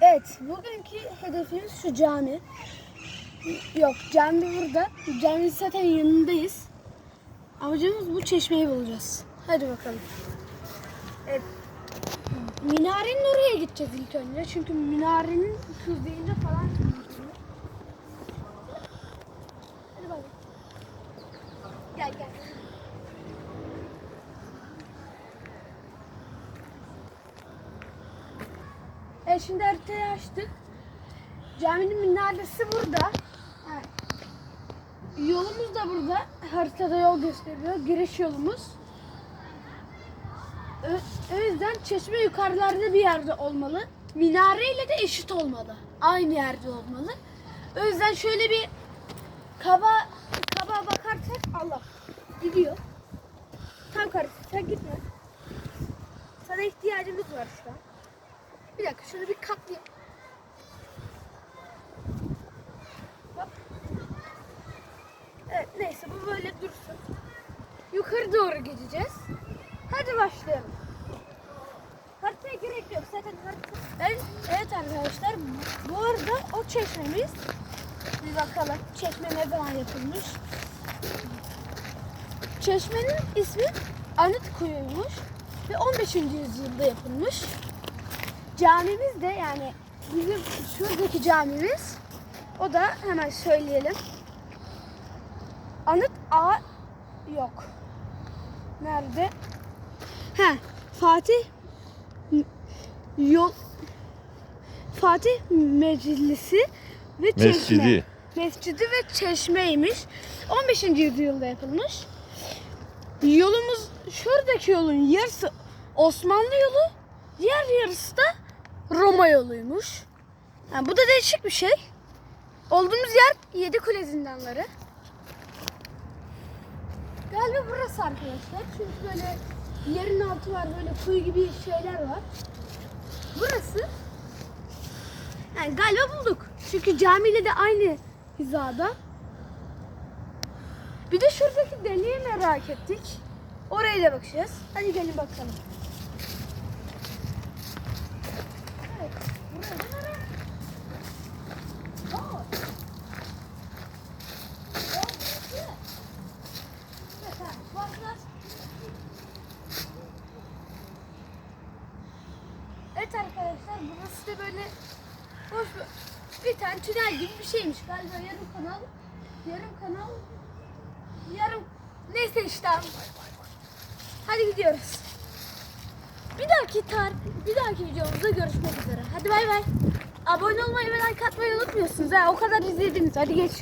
Evet, bugünkü hedefimiz şu cami. Yok, cami burada. Caminin zaten yanındayız. Amacımız bu çeşmeyi bulacağız. Hadi bakalım. Evet. Minarenin oraya gideceğiz ilk önce. Çünkü minarenin kuzeyinde falan. Hadi bakalım. Gel gel. Evet şimdi haritayı açtık. Caminin minaresi burada. Evet. Yolumuz da burada. Haritada yol gösteriyor. Giriş yolumuz. O yüzden çeşme yukarılarda bir yerde olmalı. Minareyle de eşit olmalı. Aynı yerde olmalı. O yüzden şöyle bir kaba kaba bakarsak Allah gidiyor. Tam karısı sen gitme. Sana ihtiyacımız var şu an. Bir dakika şunu bir katlayayım. Evet neyse bu böyle dursun. Yukarı doğru gideceğiz. Hadi başlayalım. Haritaya gerek yok zaten harita. Evet, evet arkadaşlar bu arada o çeşmemiz. Bir bakalım çeşme ne zaman yapılmış. Çeşmenin ismi Anıt Kuyu'ymuş ve 15. yüzyılda yapılmış. Camimiz de yani bizim şuradaki camimiz o da hemen söyleyelim. Anıt A yok. Nerede? He, Fatih yol Fatih Meclisi ve Çeşme. Mescidi. Mescidi ve çeşmeymiş. 15. yüzyılda yapılmış. Yolumuz şuradaki yolun yarısı Osmanlı yolu, diğer yarısı da Roma yoluymuş. Yani bu da değişik bir şey. Olduğumuz yer Yedi Kule zindanları. Galiba burası arkadaşlar. Çünkü böyle yerin altı var, böyle kuyu gibi şeyler var. Burası. Yani galiba bulduk. Çünkü camiyle de aynı hizada. Bir de şuradaki deliği merak ettik. Oraya da bakacağız. Hadi gelin bakalım. Evet, burası nere? Aa. Aa, burası. Evet, ha, baklar. Evet arkadaşlar burası da böyle boş bir, bir tane tünel gibi bir şeymiş. Galiba yarım kanal. Yarım kanal. Yarım neyse işte. Hadi gidiyoruz. Bir dahaki tar bir dahaki videomuzda görüşmek üzere. Hadi bay bay. Abone olmayı ve like atmayı unutmuyorsunuz ha. O kadar izlediniz. Hadi geç.